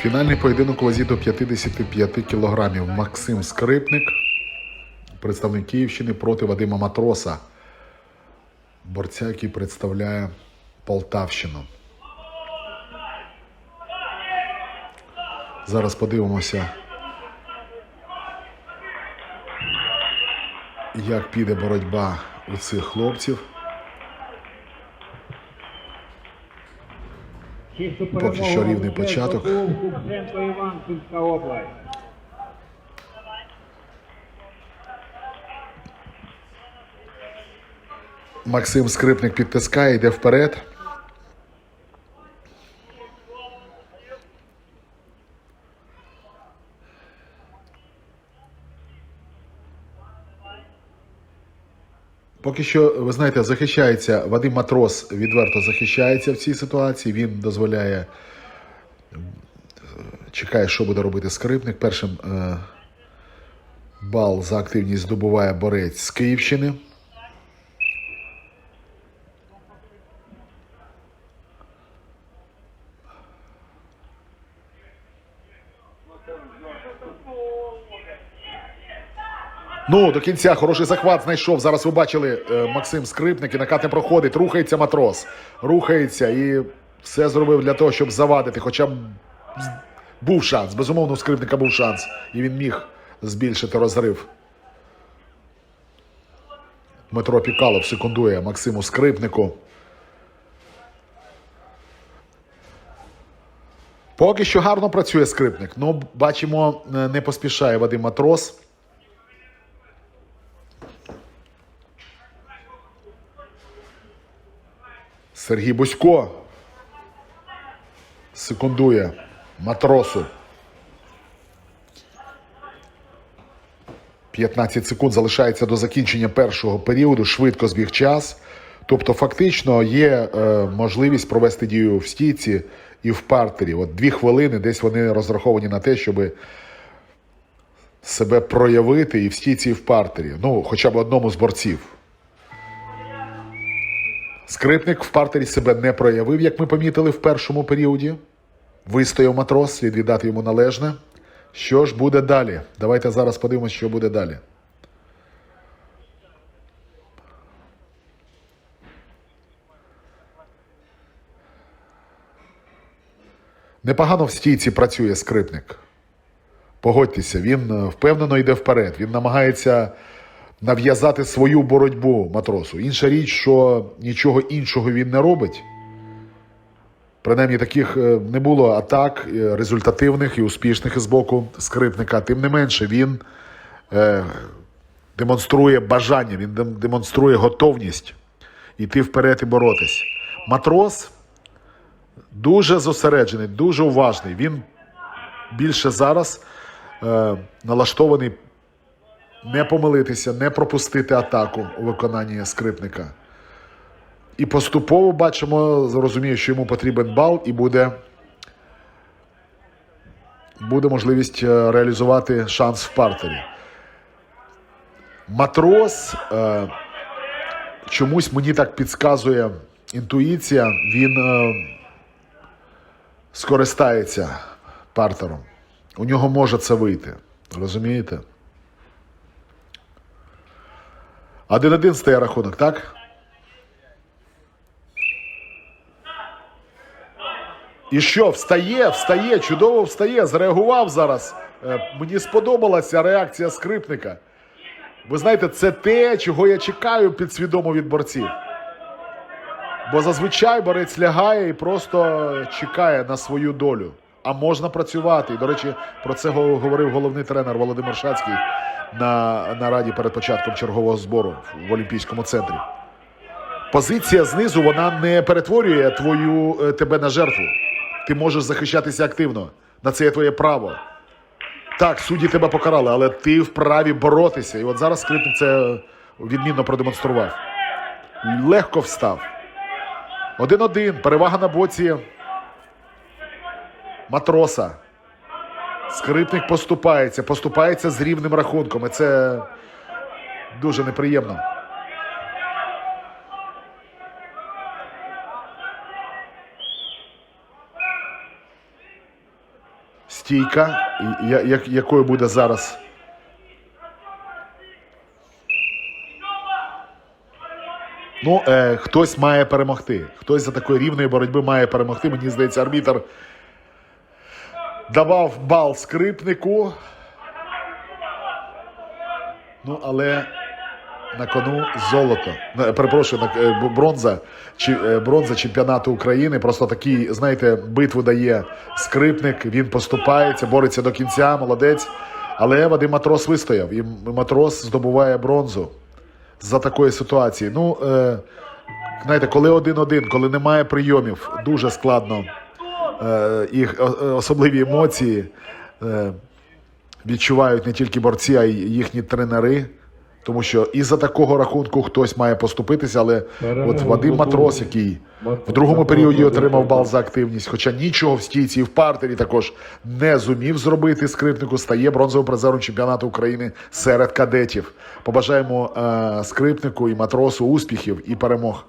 Фінальний поєдинок у вазі до 55 кілограмів. Максим Скрипник, представник Київщини проти Вадима Матроса, борця, який представляє Полтавщину. Зараз подивимося, як піде боротьба у цих хлопців. Поки що рівний початок. Максим Скрипник підтискає, йде вперед. Поки що, ви знаєте, захищається Вадим Матрос відверто захищається в цій ситуації. Він дозволяє, чекає, що буде робити скрипник. Першим е, бал за активність здобуває борець з Київщини. Ну, до кінця хороший захват знайшов. Зараз ви бачили е, Максим Скрипник і накат не проходить. Рухається матрос. Рухається і все зробив для того, щоб завадити. Хоча б був шанс. Безумовно, у скрипника був шанс. І він міг збільшити розрив. Дмитро Пікалов секундує Максиму Скрипнику. Поки що гарно працює скрипник. Ну, бачимо, е, не поспішає Вадим Матрос. Сергій Бусько секундує матросу. 15 секунд залишається до закінчення першого періоду. Швидко збіг час. Тобто, фактично є е, можливість провести дію в стійці і в партері. От дві хвилини, десь вони розраховані на те, щоб себе проявити і в стійці, і в партері. Ну, хоча б одному з борців. Скрипник в партері себе не проявив, як ми помітили в першому періоді. Вистояв матрос, слід віддати йому належне. Що ж буде далі? Давайте зараз подивимося, що буде далі. Непогано в стійці працює скрипник. Погодьтеся, він е, впевнено йде вперед. Він намагається нав'язати свою боротьбу матросу. Інша річ, що нічого іншого він не робить. Принаймні таких е, не було атак е, результативних і успішних з боку скрипника. Тим не менше, він е, демонструє бажання, він демонструє готовність йти вперед і боротись. Матрос дуже зосереджений, дуже уважний. Він більше зараз е, налаштований не помилитися, не пропустити атаку у виконанні скрипника. І поступово бачимо, зрозуміє, що йому потрібен бал, і буде, буде можливість е, реалізувати шанс в партері. Матрос е, чомусь мені так підказує інтуїція, він е, скористається партером. У нього може це вийти. Розумієте? Один-один стає рахунок, так? І що, встає, встає, чудово встає, зреагував зараз. Е, Мені сподобалася реакція скрипника. Ви знаєте, це те, чого я чекаю підсвідомо від борців. Бо зазвичай борець лягає і просто чекає на свою долю. А можна працювати. І, до речі, про це говорив головний тренер Володимир Шацький на, на раді перед початком чергового збору в Олімпійському центрі. Позиція знизу вона не перетворює твою е, тебе на жертву. Ти можеш захищатися активно. На це є твоє право. Так, судді тебе покарали, але ти вправі боротися. І от зараз скрипник це відмінно продемонстрував. Легко встав. Один-один. Перевага на боці матроса. Скрипник поступається, поступається з рівним рахунком. І це дуже неприємно. стійка, якою буде зараз. Ну, е, хтось має перемогти. Хтось за такої рівної боротьби має перемогти. Мені здається, арбітр давав бал скрипнику. Ну, але на кону золото. Перепрошую, на, е, бронза, чи, е, бронза чемпіонату України. Просто такі, знаєте, битву дає скрипник, він поступається, бореться до кінця, молодець. Але Вадим Матрос вистояв, і Матрос здобуває бронзу за такої ситуації. Ну, е, знаєте, коли один-один, коли немає прийомів, дуже складно їх особливі емоції е, відчувають не тільки борці, а й їхні тренери. Тому що із-за такого рахунку хтось має поступитися, але от Вадим Матрос, який в другому періоді отримав бал за активність, хоча нічого в стійці і в партері також не зумів зробити скрипнику, стає бронзовим призером чемпіонату України серед кадетів. Побажаємо е, скрипнику і матросу успіхів і перемог.